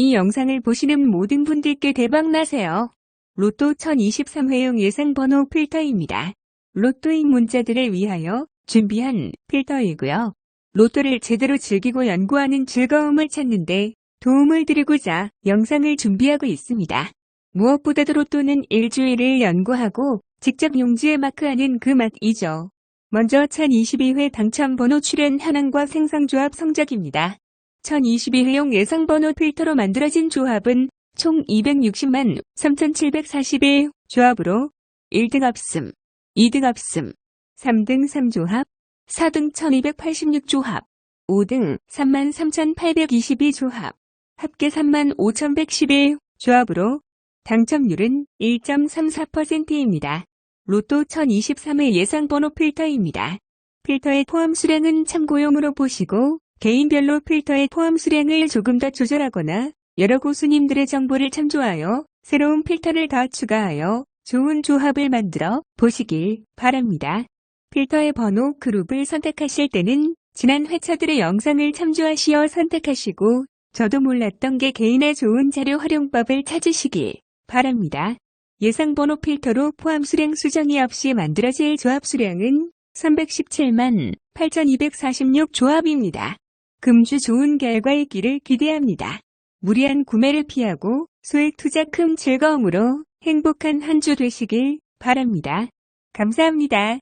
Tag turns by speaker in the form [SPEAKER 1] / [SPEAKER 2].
[SPEAKER 1] 이 영상을 보시는 모든 분들께 대박나세요. 로또 1023회용 예상번호 필터입니다. 로또인 문자들을 위하여 준비한 필터이고요. 로또를 제대로 즐기고 연구하는 즐거움을 찾는데 도움을 드리고자 영상을 준비하고 있습니다. 무엇보다도 로또는 일주일을 연구하고 직접 용지에 마크하는 그 맛이죠. 먼저 1022회 당첨번호 출현 현황과 생성조합 성적입니다. 1022회용 예상번호 필터로 만들어진 조합은 총 260만 3741 조합으로 1등 합승, 2등 합승, 3등 3조합, 4등 1286조합, 5등 33,822조합, 합계 35,111 조합으로 당첨률은 1.34%입니다. 로또 1023의 예상번호 필터입니다. 필터의 포함 수량은 참고용으로 보시고 개인별로 필터의 포함 수량을 조금 더 조절하거나 여러 고수님들의 정보를 참조하여 새로운 필터를 더 추가하여 좋은 조합을 만들어 보시길 바랍니다. 필터의 번호 그룹을 선택하실 때는 지난 회차들의 영상을 참조하시어 선택하시고 저도 몰랐던 게 개인의 좋은 자료 활용법을 찾으시길 바랍니다. 예상 번호 필터로 포함 수량 수정이 없이 만들어질 조합 수량은 317만 8246 조합입니다. 금주 좋은 결과의 길을 기대합니다. 무리한 구매를 피하고 소액 투자 큰 즐거움으로 행복한 한 주 되시길 바랍니다. 감사합니다.